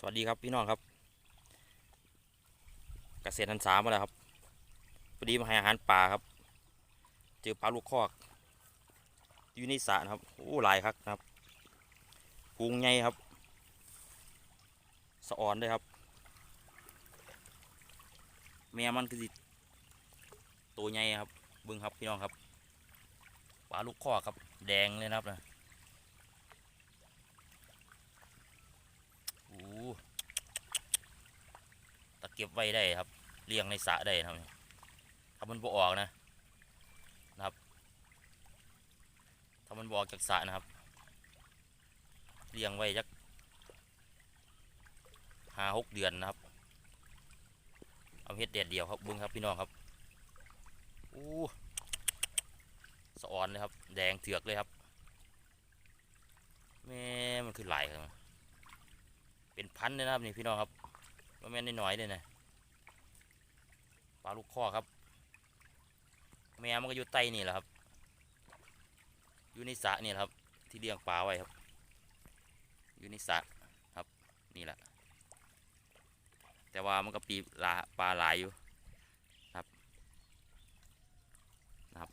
สวัสดีครับพี่น้องครับเกษตรทันสามมาแล้วครับพอดีมาให้อาหารปลาครับ เจอปลาลูกคอกอยู่ในสระนะครับโอ้หลายครับนะครับพุงใหญ่ครับ สะออนด้วยครับแม่มันคือสิตัวใหญ่ครับบึงครับพี่น้องครับปลาลูกคอกครับ แดงเลยนะครับนะ โอ้ ตะเก็บไว้ได้ครับเลี้ยงในสระได้นะครับถ้ามันบ่ออกนะนะครับถ้ามันบออกจากสระนะครับเลี้ยงไว้จักห้าหกเดือนนะครับ เอาเฮ็ดแดดเดียวครับบิ้งครับพี่น้องครับโอ้สะออนเลยครับ แดงเถือกเลยครับแม่มันคือหลายครับ เป็นพันเลยนะครับนี่พี่น้องครับว่าแม่นน้อยเลยนะปลาลูกข้อครับ แม่มันก็อยู่ใต้นี่แหละครับ อยู่ในสระนี่ครับ ที่เลี้ยงปลาไว้ครับ อยู่ในสระครับนี่แหละ แต่ว่ามันก็ปีลาปลาหลายอยู่ครับนะครับ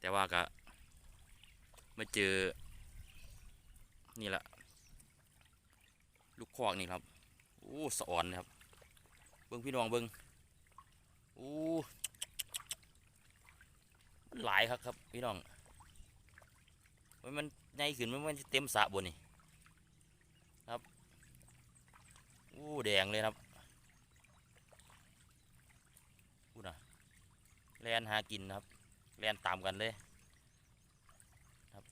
แต่ว่าก็มาเจอนี่แหละ ลูกคอกนี่ครับโอ้สะอ่อนนะครับ เบิ้งพี่น้องเบิ้งโอ้มันหลายครับครับพี่น้องมันมันใหญ่ขึ้นมันมันเต็มสระบนนี่ครับโอ้แดงเลยครับพูดนะแลนหากินนะครับแลนตามกันเลยครับ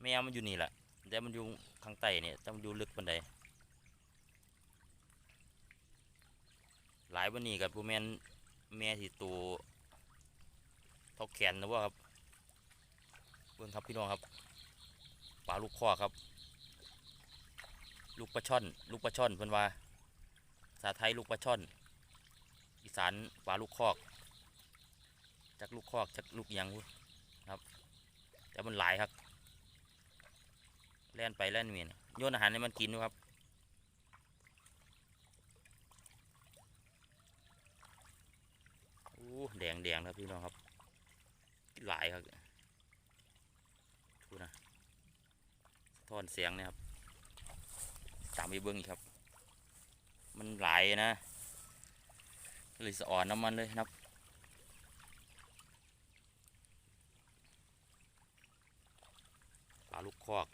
แมวมันอยู่นี่แหละแต่มันอยู่ข้างใต้เนี่ยแต่มันอยู่ลึกปันใด หลายวันนี้กับผู้แม่นแม่ที่ตัวเท่าแขนนะว่าครับเบิ่งครับพี่น้องครับปลาลูกคอครับ ลูกปลาช่อน ลูกปลาช่อนเพิ่นว่าภาไทยลูกปลาช่อน อีสานปลาลูกคอกจากลูกคอกจากลูกยังครับแต่มันหลายครับ แล่นไปแล่นเมียนโยนอาหารให้มันกินอยู่ครับ โอ้ แดงแดงครับพี่น้องครับ หลายครับดูนะท้อนเสียงนะครับ ตามไปเบิ้งอีกครับ มันหลายนะเลยสะอ่อนน้ำมันเลยนะครับปลาลูกคอก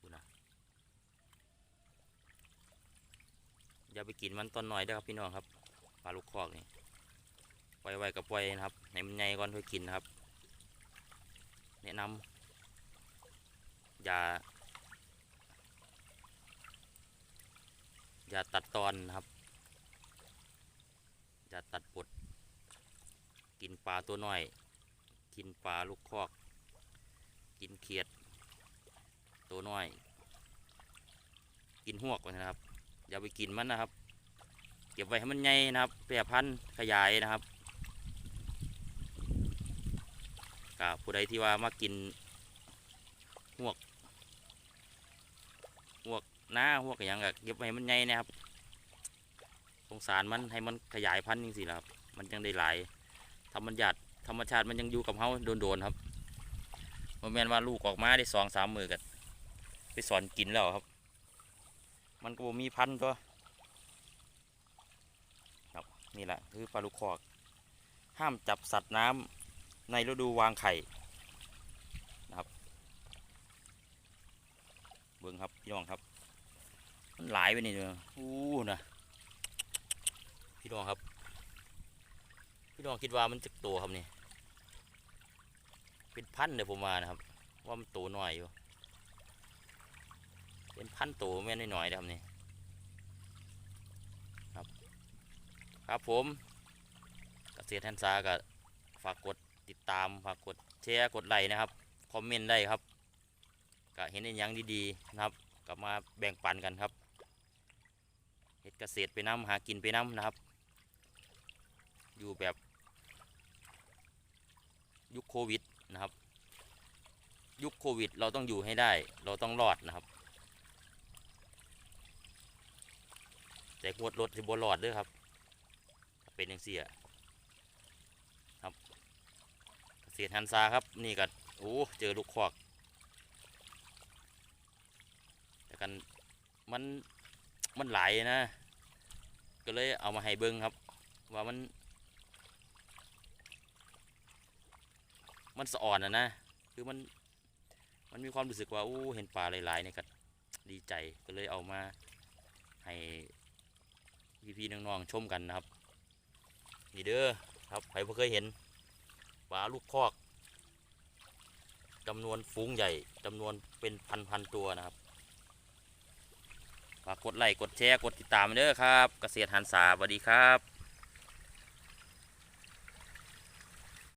ดูนะอย่าไปกินมันตอนหน่อยเด้ครับพี่น้องครับปลาลูกคอกนี่ ปล่อยไว้กับปล่อยนะครับให้มันใหญ่ก่อนค่อยกินนะครับ แนะนำอย่า อย่าตัดตอนนะครับ อย่าตัดปดกินปลาตัวน้อย กินปลาลูกคอก กินเขียด ตัวน้อย กินหวกนะครับ อย่าไปกินมันนะครับ เก็บไว้ให้มันใหญ่นะครับแพร่พันธุ์ขยายนะครับ กับผู้ใดที่ว่ามากินหวกหวกหน้าหวกอย่างกับเก็บไว้ให้มันใหญ่นะครับสงสารมันให้มันขยายพันธุ์จริงๆครับ มันยังได้หลายธรรมชาติธรรมชาติมันยังอยู่กับเฮาโดนๆครับมันแมนว่าลูกออกมาได้สองสามมือกันไปสอนกินแล้วครับ มันก็มีพันธุ์ตัวนี่แหละคือปลาลูกคอก ห้ามจับสัตว์น้ำ ในฤดูวางไข่นะครับเบิ้งครับพี่น้องครับ มันหลายไปนี่เลยอู้นะพี่น้องครับ พี่น้องคิดว่ามันจะโตครับนี่เป็นพันเลยผมมานะครับ ว่ามันโตหน่อยอยู่เป็นพันโตแม่นน้อยนะครับนี่ครับผมเกษตรแทนซาก็ฝากกด ติดตามฝากกดแชร์กดไลค์นะครับคอมเมนต์ได้ครับก็เห็นอย่างดีๆนะครับกลับมาแบ่งปันกันครับเห็ดเกษตรไปน้ำหากินไปน้ำนะครับ อยู่แบบยุคโควิดนะครับ ยุคโควิดเราต้องอยู่ให้ได้ เราต้องรอดนะครับ แต่งวดรถจะบบนรอดด้วยครับ เป็นอย่างเสีย เกษตรฮันซาครับนี่ก็โอ้เจอลูกคอกแต่กันมันมันไหลนะ ก็เลยเอามาให้เบิ้งครับ ว่ามัน มันสะอ่อนนะนะคือมันมันมีความรู้สึกว่าอู้เห็นปลาหลายๆเนี่ยก็ดีใจก็เลยเอามาให้พี่ๆน้องๆชมกันนะครับนี่เด้อครับใครบ่เคยเห็น ปลาลูกคอกจำนวนฝูงใหญ่จำนวนเป็นพันพันตัวนะครับฝากกดไลค์กดแชร์กดติดตามเด้อครับ เกษตรหันษาสวัสดีครับ